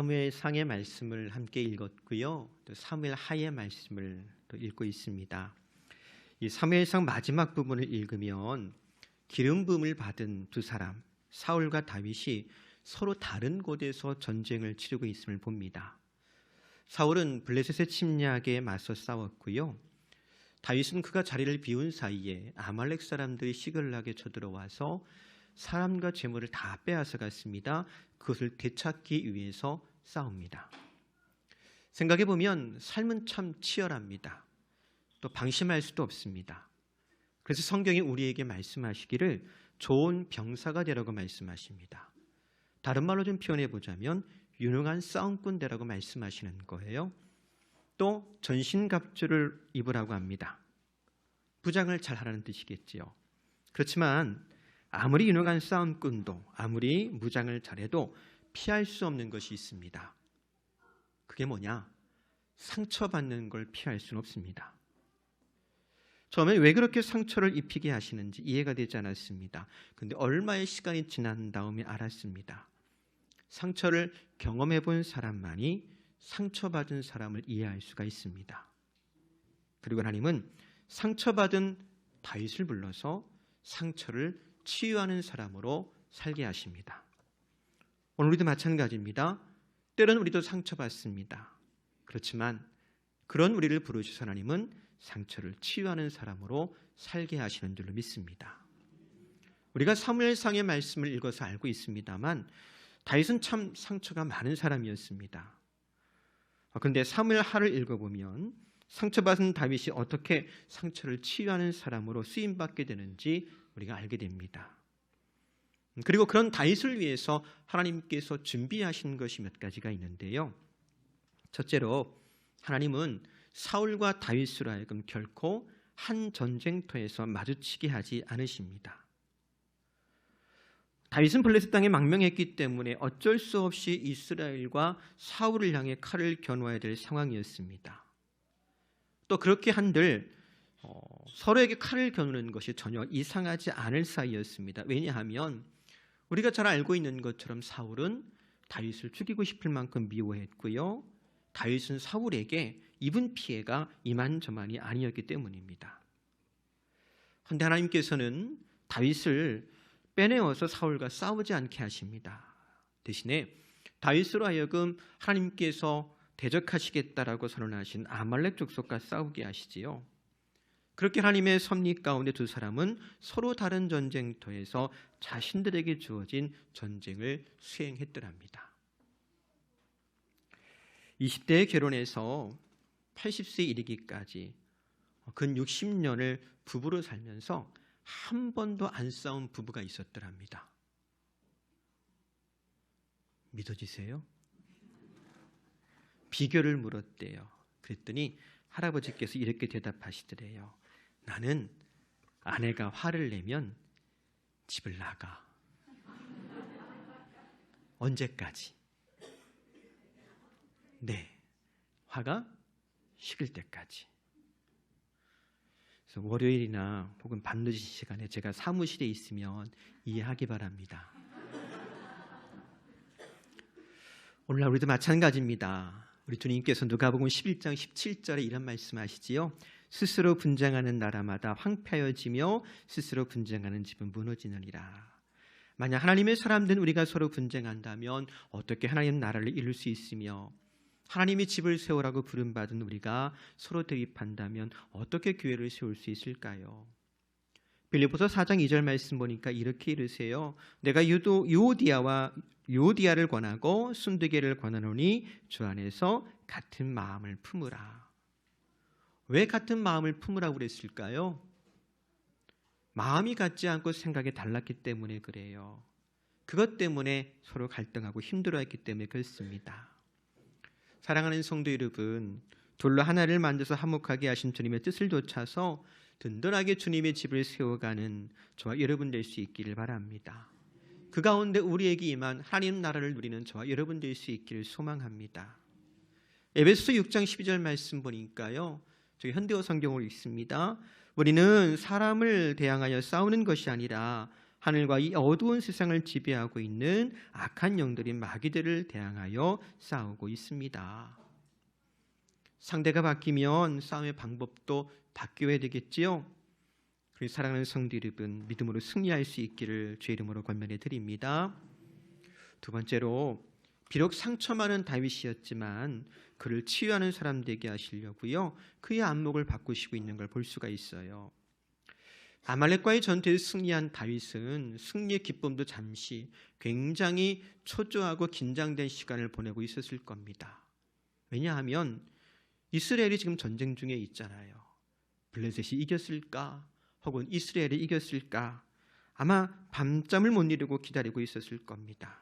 사무엘 상의 말씀을 함께 읽었고요. 또 사무엘 하의 말씀을 또 읽고 있습니다. 이 사무엘상 마지막 부분을 읽으면 기름 부음을 받은 두 사람 사울과 다윗이 서로 다른 곳에서 전쟁을 치르고 있음을 봅니다. 사울은 블레셋의 침략에 맞서 싸웠고요. 다윗은 그가 자리를 비운 사이에 아말렉 사람들이 시글나게 쳐들어와서 사람과 재물을 다 빼앗아 갔습니다. 그것을 되찾기 위해서 싸웁니다. 생각해 보면 삶은 참 치열합니다. 또 방심할 수도 없습니다. 그래서 성경이 우리에게 말씀하시기를 좋은 병사가 되라고 말씀하십니다. 다른 말로 좀 표현해 보자면 유능한 싸움꾼 되라고 말씀하시는 거예요. 또 전신갑주를 입으라고 합니다. 부장을 잘 하라는 뜻이겠지요. 그렇지만 아무리 유능한 싸움꾼도 아무리 무장을 잘해도 피할 수 없는 것이 있습니다. 그게 뭐냐? 상처받는 걸 피할 수는 없습니다. 처음에 왜 그렇게 상처를 입히게 하시는지 이해가 되지 않았습니다. 근데 얼마의 시간이 지난 다음에 알았습니다. 상처를 경험해 본 사람만이 상처받은 사람을 이해할 수가 있습니다. 그리고 하나님은 상처받은 다윗을 불러서 상처를 치유하는 사람으로 살게 하십니다. 오늘 우리도 마찬가지입니다. 때론 우리도 상처받습니다. 그렇지만 그런 우리를 부르셔서 하나님은 상처를 치유하는 사람으로 살게 하시는 줄로 믿습니다. 우리가 사무엘상의 말씀을 읽어서 알고 있습니다만 다윗은 참 상처가 많은 사람이었습니다. 그런데 사무엘 하를 읽어보면 상처받은 다윗이 어떻게 상처를 치유하는 사람으로 쓰임 받게 되는지 우리가 알게 됩니다. 그리고 그런 다윗을 위해서 하나님께서 준비하신 것이 몇 가지가 있는데요. 첫째로 하나님은 사울과 다윗으로 하여금 결코 한 전쟁터에서 마주치게 하지 않으십니다. 다윗은 블레셋 땅에 망명했기 때문에 어쩔 수 없이 이스라엘과 사울을 향해 칼을 겨누어야 될 상황이었습니다. 또 그렇게 한들 어, 서로에게 칼을 겨누는 것이 전혀 이상하지 않을 사이였습니다. 왜냐하면 우리가 잘 알고 있는 것처럼 사울은 다윗을 죽이고 싶을 만큼 미워했고요. 다윗은 사울에게 입은 피해가 이만저만이 아니었기 때문입니다. 그런데 하나님께서는 다윗을 빼내어서 사울과 싸우지 않게 하십니다. 대신에 다윗으로 하여금 하나님께서 대적하시겠다라고 선언하신 아말렉 족속과 싸우게 하시지요. 그렇게 하나님의 섭리 가운데 두 사람은 서로 다른 전쟁터에서 자신들에게 주어진 전쟁을 수행했더랍니다. 20대에 결혼해서 80세 이르기까지 근 60년을 부부로 살면서 한 번도 안 싸운 부부가 있었더랍니다. 믿어지세요? 비결을 물었대요. 그랬더니 할아버지께서 이렇게 대답하시더래요. 나는 아내가 화를 내면 집을 나가. 언제까지? 네. 화가 식을 때까지. 그래서 월요일이나 혹은 밤늦은 시간에 제가 사무실에 있으면 이해하기 바랍니다. 오늘날 우리도 마찬가지입니다. 우리 주님께서 누가복음 11장 17절에 이런 말씀하시지요. 스스로 분쟁하는 나라마다 황폐해지며 스스로 분쟁하는 집은 무너지느니라. 만약 하나님의 사람들은 우리가 서로 분쟁한다면 어떻게 하나님 나라를 이룰 수 있으며 하나님이 집을 세우라고 부름받은 우리가 서로 대립한다면 어떻게 교회를 세울 수 있을까요? 빌리포서 4장 2절 말씀 보니까 이렇게 이르세요. 내가 유도 요디아와 요디아를 권하고 순두개를 권하노니 주 안에서 같은 마음을 품으라. 왜 같은 마음을 품으라고 그랬을까요? 마음이 같지 않고 생각이 달랐기 때문에 그래요. 그것 때문에 서로 갈등하고 힘들어했기 때문에 그렇습니다. 사랑하는 성도 여러분, 둘로 하나를 만들어서 화목하게 하신 주님의 뜻을 좇아서 든든하게 주님의 집을 세워가는 저와 여러분 될 수 있기를 바랍니다. 그 가운데 우리에게 임한 하나님 나라를 누리는 저와 여러분 될 수 있기를 소망합니다. 에베소 6장 12절 말씀 보니까요. 저기 현대어 성경을 읽습니다. 우리는 사람을 대항하여 싸우는 것이 아니라 하늘과 이 어두운 세상을 지배하고 있는 악한 영들인 마귀들을 대항하여 싸우고 있습니다. 상대가 바뀌면 싸움의 방법도 바뀌어야 되겠지요. 우리 사랑하는 성도 여러분, 믿음으로 승리할 수 있기를 주의 이름으로 권면해 드립니다. 두 번째로 비록 상처 많은 다윗이었지만 그를 치유하는 사람 되게 하시려고요. 그의 안목을 바꾸시고 있는 걸 볼 수가 있어요. 아말렉과의 전투에 승리한 다윗은 승리의 기쁨도 잠시 굉장히 초조하고 긴장된 시간을 보내고 있었을 겁니다. 왜냐하면 이스라엘이 지금 전쟁 중에 있잖아요. 블레셋이 이겼을까? 혹은 이스라엘이 이겼을까? 아마 밤잠을 못 이루고 기다리고 있었을 겁니다.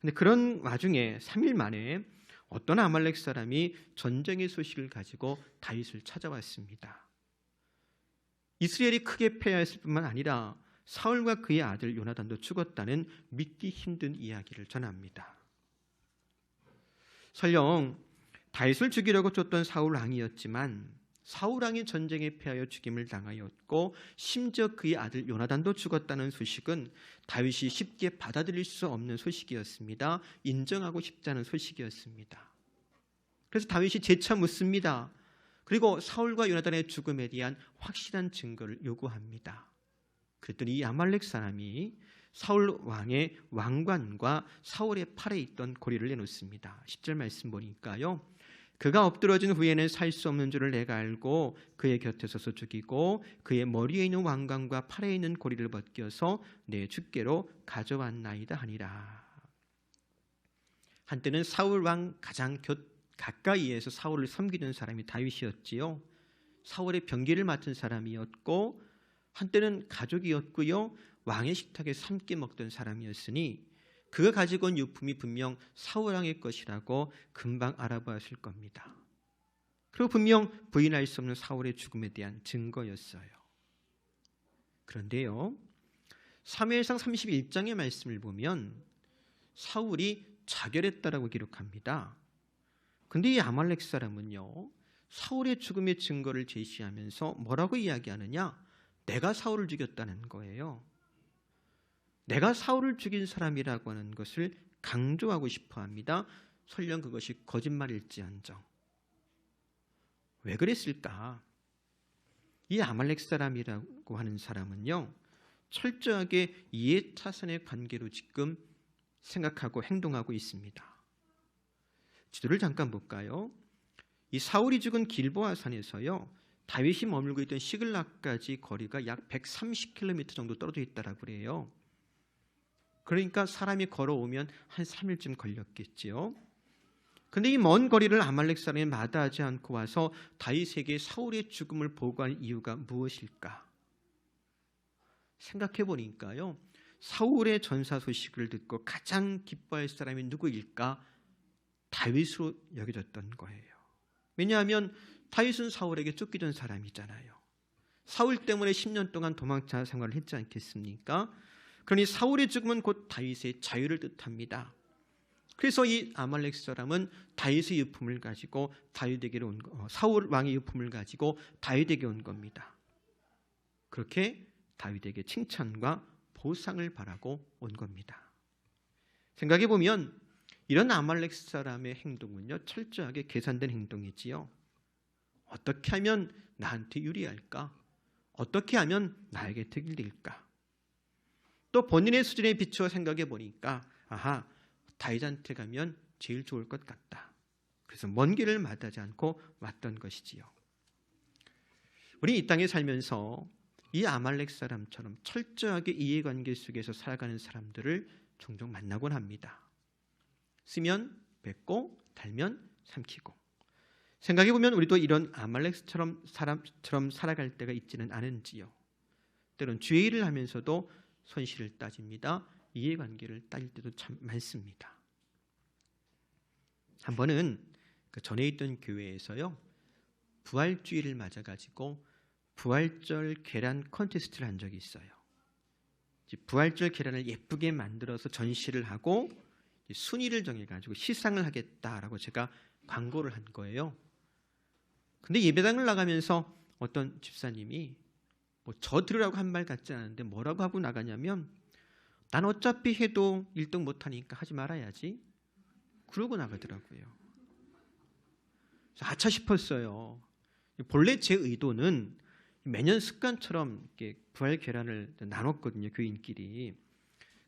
근데 그런 와중에 3일 만에 어떤 아말렉 사람이 전쟁의 소식을 가지고 다윗을 찾아왔습니다. 이스라엘이 크게 패하였을 뿐만 아니라 사울과 그의 아들 요나단도 죽었다는 믿기 힘든 이야기를 전합니다. 설령 다윗을 죽이려고 쫓던 사울 왕이었지만 왕이 전쟁에 패하여 죽임을 당하였고 심지어 그의 아들 요나단도 죽었다는 소식은 다윗이 쉽게 받아들일 수 없는 소식이었습니다. 인정하고 싶지 않은 소식이었습니다. 그래서 다윗이 재차 묻습니다. 그리고 사울과 요나단의 죽음에 대한 확실한 증거를 요구합니다. 그랬더니 이 아말렉 사람이 사울 왕의 왕관과 사울의 팔에 있던 고리를 내놓습니다. 10절 말씀 보니까요. 그가 엎드러진 후에는 살 수 없는 줄을 내가 알고 그의 곁에 서서 죽이고 그의 머리에 있는 왕관과 팔에 있는 고리를 벗겨서 내 주께로 가져왔나이다 하니라. 한때는 사울 왕 가장 곁 가까이에서 사울을 섬기는 사람이 다윗이었지요. 사울의 병기를 맡은 사람이었고 한때는 가족이었고요. 왕의 식탁에 함께 먹던 사람이었으니 그가 가지고 온 유품이 분명 사울 왕의 것이라고 금방 알아보았을 겁니다. 그리고 분명 부인할 수 없는 사울의 죽음에 대한 증거였어요. 그런데요. 3회상 31장의 말씀을 보면 사울이 자결했다라고 기록합니다. 근데 이 아말렉 사람은요. 사울의 죽음의 증거를 제시하면서 뭐라고 이야기하느냐? 내가 사울을 죽였다는 거예요. 내가 사울을 죽인 사람이라고 하는 것을 강조하고 싶어 합니다. 설령 그것이 거짓말일지언정. 왜 그랬을까? 이 아말렉 사람이라고 하는 사람은요. 철저하게 이해타산의 관계로 지금 생각하고 행동하고 있습니다. 지도를 잠깐 볼까요? 이 사울이 죽은 길보아 산에서요. 다윗이 머물고 있던 시글락까지 거리가 약 130km 정도 떨어져 있다라고 그래요. 그러니까 사람이 걸어오면 한 3일쯤 걸렸겠지요. 근데 이 먼 거리를 아말렉 사람이 마다하지 않고 와서 다윗에게 사울의 죽음을 보고할 이유가 무엇일까? 생각해 보니까요. 사울의 전사 소식을 듣고 가장 기뻐할 사람이 누구일까? 다윗으로 여겨졌던 거예요. 왜냐하면 다윗은 사울에게 쫓기던 사람이잖아요. 사울 때문에 10년 동안 도망차 생활을 했지 않겠습니까? 그러니 사울의 죽음은 곧 다윗의 자유를 뜻합니다. 그래서 이 아말렉 사람은 다윗의 유품을 가지고 다윗에게 온 어, 사울 왕의 유품을 가지고 다윗에게 온 겁니다. 그렇게 다윗에게 칭찬과 보상을 바라고 온 겁니다. 생각해 보면 이런 아말렉 사람의 행동은요 철저하게 계산된 행동이지요. 어떻게 하면 나한테 유리할까? 어떻게 하면 나에게 득이 될까? 또 본인의 수준에 비추어 생각해 보니까 아하 다윗한테 가면 제일 좋을 것 같다. 그래서 먼 길을 마다하지 않고 왔던 것이지요. 우리 이 땅에 살면서 이 아말렉 사람처럼 철저하게 이해관계 속에서 살아가는 사람들을 종종 만나곤 합니다. 쓰면 뱉고 달면 삼키고 생각해 보면 우리도 이런 아말렉처럼 사람처럼 살아갈 때가 있지는 않은지요. 때론 주의 일을 하면서도 손실을 따집니다. 이해관계를 따질 때도 참 많습니다. 한 번은 그 전에 있던 교회에서요 부활주의를 맞아 가지고 부활절 계란 콘테스트를 한 적이 있어요. 부활절 계란을 예쁘게 만들어서 전시를 하고 순위를 정해가지고 시상을 하겠다라고 제가 광고를 한 거예요. 근데 예배당을 나가면서 어떤 집사님이 뭐 저 들으라고 한 말 같지 않은데 뭐라고 하고 나가냐면 난 어차피 해도 1등 못하니까 하지 말아야지. 그러고 나가더라고요. 아차 싶었어요. 본래 제 의도는 매년 습관처럼 이렇게 부활 계란을 나눴거든요 교인끼리.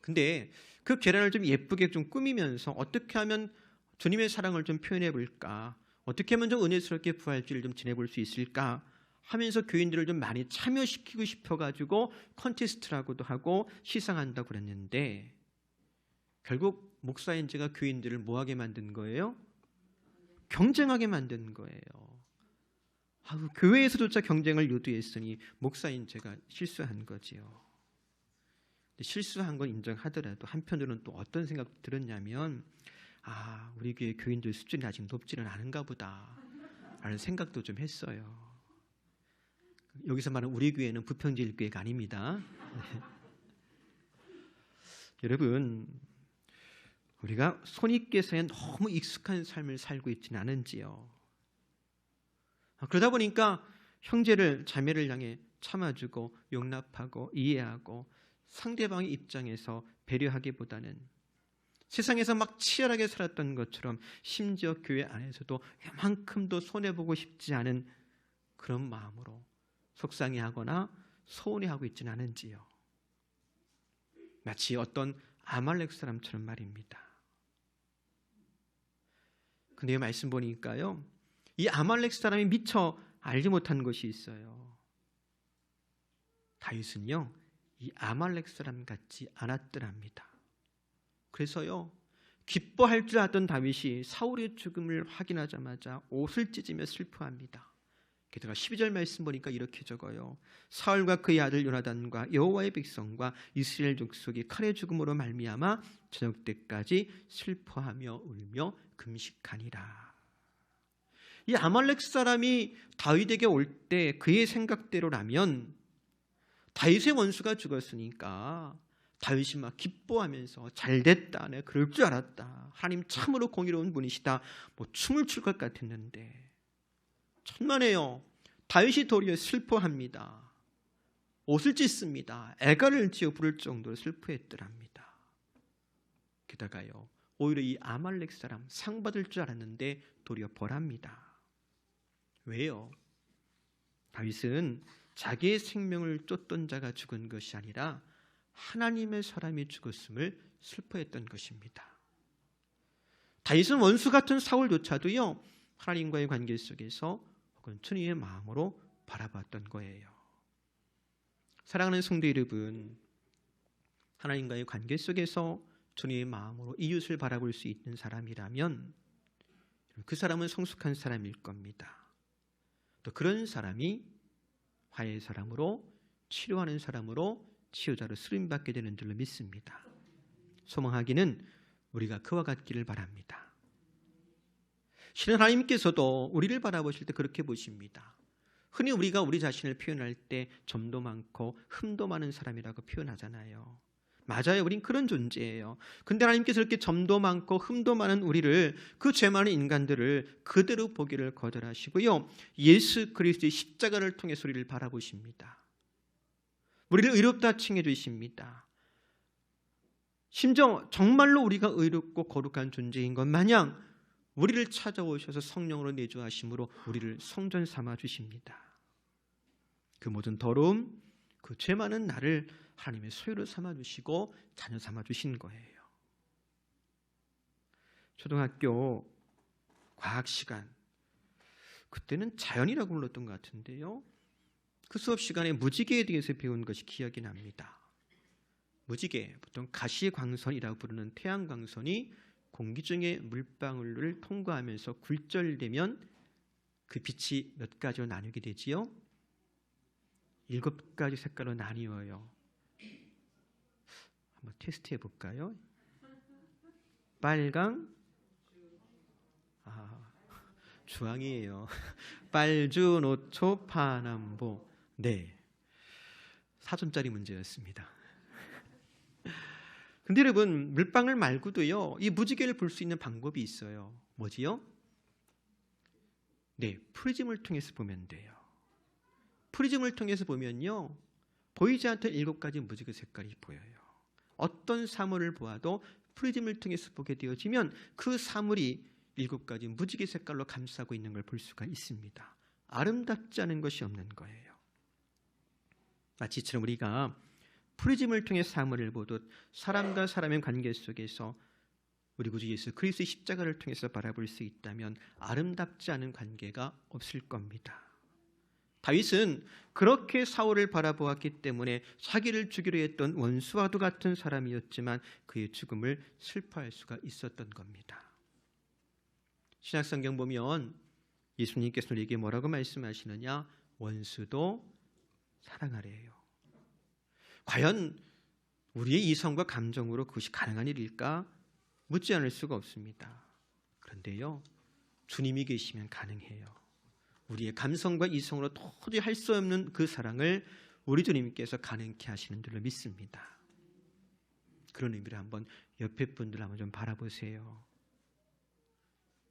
근데 그 계란을 좀 예쁘게 좀 꾸미면서 어떻게 하면 주님의 사랑을 좀 표현해 볼까? 어떻게 하면 좀 은혜스럽게 부활주를 좀 지내볼 수 있을까? 하면서 교인들을 좀 많이 참여시키고 싶어가지고 컨테스트라고도 하고 시상한다고 그랬는데 결국 목사인제가 교인들을 뭐하게 만든 거예요? 경쟁하게 만든 거예요. 아우, 교회에서조차 경쟁을 유도했으니 목사인 제가 실수한 거지요. 실수한 건 인정하더라도 한편으로는 또 어떤 생각 들었냐면 아 우리 교회 교인들 수준이 아직 높지는 않은가 보다 라는 생각도 좀 했어요. 여기서 말하는 우리 교회는 부평질 교회가 아닙니다. 여러분 우리가 손익계산에 너무 익숙한 삶을 살고 있지는 않은지요. 아, 그러다 보니까 형제를 자매를 향해 참아주고 용납하고 이해하고 상대방의 입장에서 배려하기보다는 세상에서 막 치열하게 살았던 것처럼 심지어 교회 안에서도 이만큼도 손해보고 싶지 않은 그런 마음으로 속상해하거나 소원해하고 있지는 않은지요. 마치 어떤 아말렉 사람처럼 말입니다. 근데 이 말씀 보니까요. 이 아말렉 사람이 미처 알지 못한 것이 있어요. 다윗은요. 이 아말렉 사람 같지 않았더랍니다. 그래서요. 기뻐할 줄 알았던 다윗이 사울의 죽음을 확인하자마자 옷을 찢으며 슬퍼합니다. 게다가 12절 말씀 보니까 이렇게 적어요. 사울과 그의 아들 요나단과 여호와의 백성과 이스라엘 족속이 칼의 죽음으로 말미암아 저녁 때까지 슬퍼하며 울며 금식하니라. 이 아말렉 사람이 다윗에게 올 때 그의 생각대로라면 다윗의 원수가 죽었으니까 다윗이 막 기뻐하면서 잘 됐다. 내가 그럴 줄 알았다. 하나님 참으로 공의로운 분이시다. 뭐 춤을 출 것 같았는데 천만에요. 다윗이 도리어 슬퍼합니다. 옷을 찢습니다. 애가를 지어 부를 정도로 슬퍼했더랍니다. 게다가요. 오히려 이 아말렉 사람 상 받을 줄 알았는데 도리어 벌합니다. 왜요? 다윗은 자기의 생명을 쫓던 자가 죽은 것이 아니라 하나님의 사람이 죽었음을 슬퍼했던 것입니다. 다윗은 원수 같은 사울조차도요 하나님과의 관계 속에서 혹은 주님의 마음으로 바라봤던 거예요. 사랑하는 성도 여러분, 하나님과의 관계 속에서 주님의 마음으로 이웃을 바라볼 수 있는 사람이라면 그 사람은 성숙한 사람일 겁니다. 또 그런 사람이 화해의 사람으로 치료하는 사람으로 치유자로 쓰임받게 되는 줄로 믿습니다. 소망하기는 우리가 그와 같기를 바랍니다. 신은 하나님께서도 우리를 바라보실 때 그렇게 보십니다. 흔히 우리가 우리 자신을 표현할 때 점도 많고 흠도 많은 사람이라고 표현하잖아요. 맞아요. 우린 그런 존재예요. 근데 하나님께서 이렇게 점도 많고 흠도 많은 우리를 그 죄 많은 인간들을 그대로 보기를 거절하시고요. 예수 그리스도의 십자가를 통해 우리를 바라보십니다. 우리를 의롭다 칭해 주십니다. 심지어 정말로 우리가 의롭고 거룩한 존재인 것 마냥 우리를 찾아오셔서 성령으로 내주하심으로 우리를 성전 삼아 주십니다. 그 모든 더러움, 그 죄 많은 나를 하나님의 소유로 삼아 주시고 자녀 삼아 주신 거예요. 초등학교 과학 시간 그때는 자연이라고 불렀던 것 같은데요. 그 수업 시간에 무지개에 대해서 배운 것이 기억이 납니다. 무지개, 보통 가시광선이라고 부르는 태양광선이 공기 중에 물방울을 통과하면서 굴절되면 그 빛이 몇 가지로 나뉘게 되지요? 일곱 가지 색깔로 나뉘어요. 한번 테스트 해 볼까요? 빨강, 아, 주황이에요. 빨주, 노초, 파남보. 네. 사전짜리 문제였습니다. 근데 여러분 물방울 말고도요 이 무지개를 볼 수 있는 방법이 있어요. 뭐지요? 네, 프리즘을 통해서 보면 돼요. 프리즘을 통해서 보면요 보이지 않던 일곱 가지 무지개 색깔이 보여요. 어떤 사물을 보아도 프리즘을 통해서 보게 되어지면 그 사물이 일곱 가지 무지개 색깔로 감싸고 있는 걸 볼 수가 있습니다. 아름답지 않은 것이 없는 거예요. 마치 처럼 우리가 프리즘을 통해 사물을 보듯 사람과 사람의 관계 속에서 우리 구주 예수 그리스도의 십자가를 통해서 바라볼 수 있다면 아름답지 않은 관계가 없을 겁니다. 다윗은 그렇게 사울을 바라보았기 때문에 사기를 주기로 했던 원수와도 같은 사람이었지만 그의 죽음을 슬퍼할 수가 있었던 겁니다. 신약성경 보면 예수님께서 우리에게 뭐라고 말씀하시느냐? 원수도 사랑하래요. 과연 우리의 이성과 감정으로 그것이 가능한 일일까? 묻지 않을 수가 없습니다. 그런데요, 주님이 계시면 가능해요. 우리의 감성과 이성으로 도저히 할 수 없는 그 사랑을 우리 주님께서 가능케 하시는 줄로 믿습니다. 그런 의미로 한번 옆에 분들 한번 좀 바라보세요.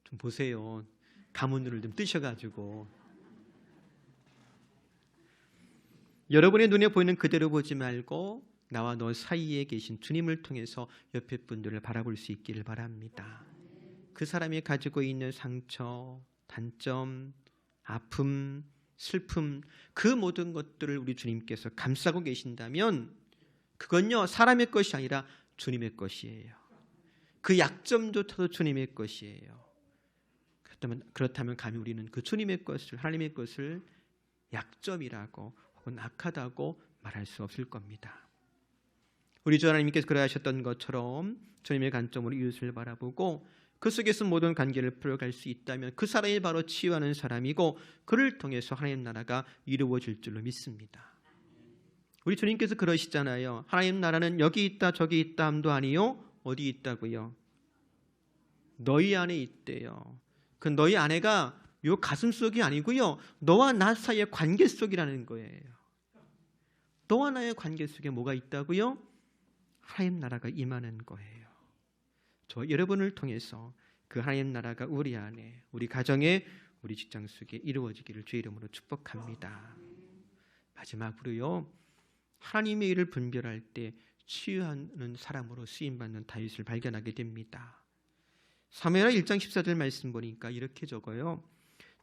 좀 보세요. 가문눈을 좀 뜨셔가지고 여러분의 눈에 보이는 그대로 보지 말고 나와 너 사이에 계신 주님을 통해서 옆에 분들을 바라볼 수 있기를 바랍니다. 그 사람이 가지고 있는 상처, 단점, 아픔, 슬픔, 그 모든 것들을 우리 주님께서 감싸고 계신다면 그건요, 사람의 것이 아니라 주님의 것이에요. 그 약점조차도 주님의 것이에요. 그렇다면, 그렇다면 감히 우리는 그 주님의 것을, 하나님의 것을 약점이라고 혹은 악하다고 말할 수 없을 겁니다. 우리 주 하나님께서 그러하셨던 것처럼 주님의 관점으로 이웃을 바라보고 그 속에서 모든 관계를 풀어갈 수 있다면 그 사람이 바로 치유하는 사람이고 그를 통해서 하나님 나라가 이루어질 줄로 믿습니다. 우리 주님께서 그러시잖아요. 하나님 나라는 여기 있다 저기 있다 함도 아니요 어디 있다고요? 너희 안에 있대요. 그 너희 아내가 요 가슴 속이 아니고요. 너와 나 사이의 관계 속이라는 거예요. 너와 나의 관계 속에 뭐가 있다고요? 하나님 나라가 임하는 거예요. 저 여러분을 통해서 그 하나님 나라가 우리 안에, 우리 가정에, 우리 직장 속에 이루어지기를 주의 이름으로 축복합니다. 마지막으로요. 하나님의 일을 분별할 때 치유하는 사람으로 쓰임 받는 다윗을 발견하게 됩니다. 사무엘하 1장 14절 말씀 보니까 이렇게 적어요.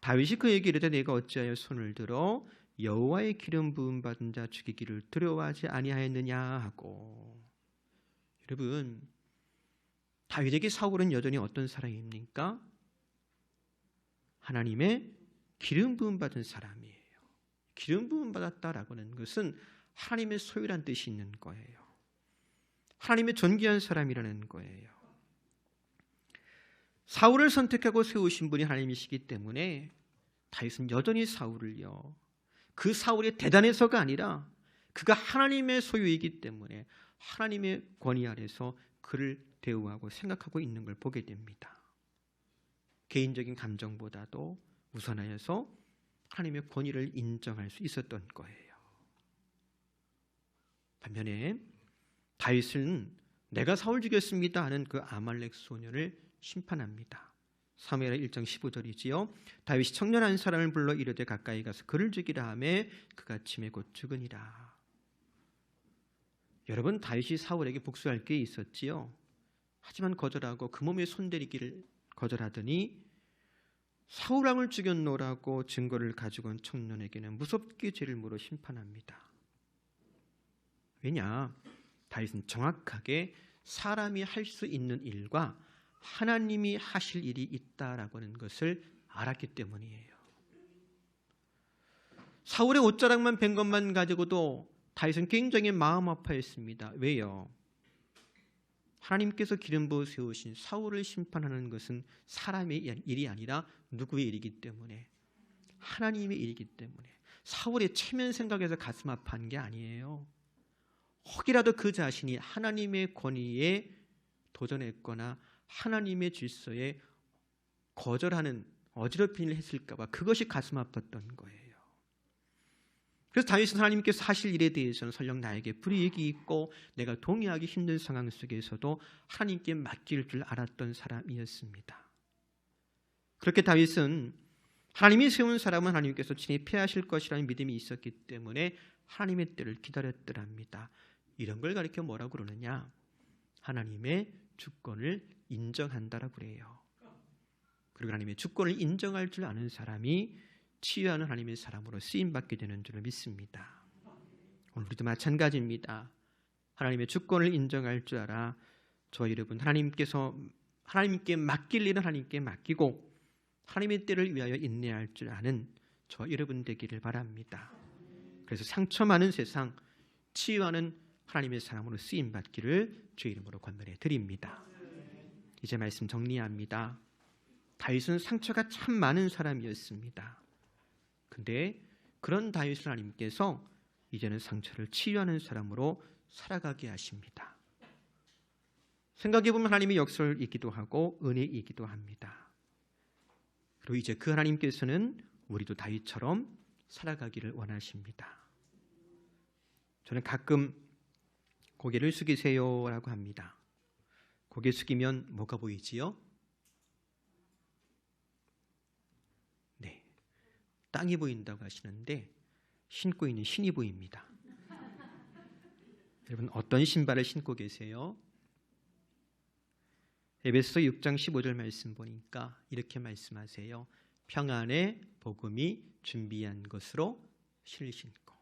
다윗이 그에게 이르되 내가 어찌하여 손을 들어 여호와의 기름 부음 받은 자 죽이기를 두려워하지 아니하였느냐 하고 여러분 다윗에게 사울은 여전히 어떤 사람입니까? 하나님의 기름 부음 받은 사람이에요. 기름 부음 받았다라고 하는 것은 하나님의 소유란 뜻이 있는 거예요. 하나님의 존귀한 사람이라는 거예요. 사울을 선택하고 세우신 분이 하나님이시기 때문에 다윗은 여전히 사울을요. 그 사울이 대단해서가 아니라 그가 하나님의 소유이기 때문에 하나님의 권위 아래서 그를 대우하고 생각하고 있는 걸 보게 됩니다. 개인적인 감정보다도 우선하여서 하나님의 권위를 인정할 수 있었던 거예요. 반면에 다윗은 내가 사울 죽였습니다 하는 그 아말렉 소년을 심판합니다. 사무엘하 1장 15절이지요. 다윗이 청년 한 사람을 불러 이르되 가까이 가서 그를 죽이라 하매 그가 침에 곧 죽으니라. 여러분 다윗이 사울에게 복수할 게 있었지요. 하지만 거절하고 그 몸에 손대리기를 거절하더니 사울 왕을 죽였노라고 증거를 가지고 온 청년에게는 무섭게 죄를 물어 심판합니다. 왜냐? 다윗은 정확하게 사람이 할 수 있는 일과 하나님이 하실 일이 있다라고 하는 것을 알았기 때문이에요. 사울의 옷자락만 뵌 것만 가지고도 다윗은 굉장히 마음 아파했습니다. 왜요? 하나님께서 기름 부어 세우신 사울을 심판하는 것은 사람의 일이 아니라 누구의 일이기 때문에 하나님의 일이기 때문에 사울의 체면 생각에서 가슴 아파한 게 아니에요. 혹이라도 그 자신이 하나님의 권위에 도전했거나 하나님의 질서에 거절하는 어지럽힌 했을까봐 그것이 가슴 아팠던 거예요. 그래서 다윗은 하나님께서 하실 일에 대해서는 설령 나에게 불이익이 있고 내가 동의하기 힘든 상황 속에서도 하나님께 맡길 줄 알았던 사람이었습니다. 그렇게 다윗은 하나님이 세운 사람은 하나님께서 친히 패하실 것이라는 믿음이 있었기 때문에 하나님의 때를 기다렸더랍니다. 이런 걸 가리켜 뭐라고 그러느냐? 하나님의 주권을 인정한다라고 그래요. 그리고 하나님의 주권을 인정할 줄 아는 사람이 치유하는 하나님의 사람으로 쓰임 받게 되는 줄을 믿습니다. 오늘 우리도 마찬가지입니다. 하나님의 주권을 인정할 줄 알아 저 여러분 하나님께서 하나님께 맡길 일은 하나님께 맡기고 하나님의 때를 위하여 인내할 줄 아는 저 여러분 되기를 바랍니다. 그래서 상처 많은 세상 치유하는 하나님의 사람으로 쓰임 받기를 주의 이름으로 권면해 드립니다. 이제 말씀 정리합니다. 다윗은 상처가 참 많은 사람이었습니다. 근데 그런 다윗을 하나님께서 이제는 상처를 치유하는 사람으로 살아가게 하십니다. 생각해 보면 하나님의 역설이기도 하고 은혜이기도 합니다. 그리고 이제 그 하나님께서는 우리도 다윗처럼 살아가기를 원하십니다. 저는 가끔 고개를 숙이세요라고 합니다. 고개 숙이면 뭐가 보이지요? 네. 땅이 보인다고 하시는데 신고 있는 신이 보입니다. 여러분 어떤 신발을 신고 계세요? 에베소 6장 15절 말씀 보니까 이렇게 말씀하세요. 평안의 복음이 준비한 것으로 신을 신고.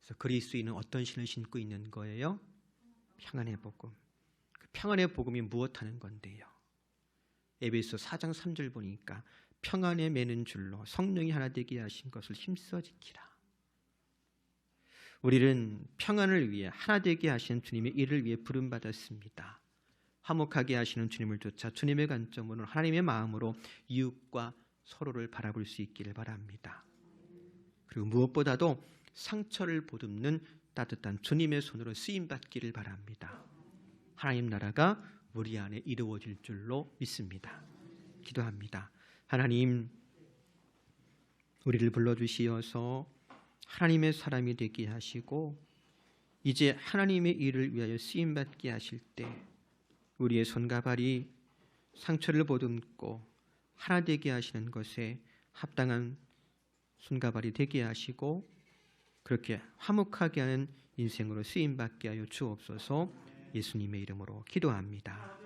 그래서 그리스도인은 어떤 신을 신고 있는 거예요? 평안의 복음. 그 평안의 복음이 무엇하는 건데요? 에베소 4장 3절 보니까 평안에 매는 줄로 성령이 하나 되게 하신 것을 힘써 지키라. 우리는 평안을 위해 하나 되게 하신 주님의 일을 위해 부름 받았습니다. 화목하게 하시는 주님을 쫓아 주님의 관점으로 하나님의 마음으로 이웃과 서로를 바라볼 수 있기를 바랍니다. 그리고 무엇보다도 상처를 보듬는 따뜻한 주님의 손으로 쓰임 받기를 바랍니다. 하나님 나라가 우리 안에 이루어질 줄로 믿습니다. 기도합니다. 하나님 우리를 불러 주시어서 하나님의 사람이 되게 하시고 이제 하나님의 일을 위하여 쓰임 받게 하실 때 우리의 손과 발이 상처를 보듬고 하나 되게 하시는 것에 합당한 손과 발이 되게 하시고 그렇게 화목하게 하는 인생으로 쓰임 받게 하여 주옵소서 예수님의 이름으로 기도합니다.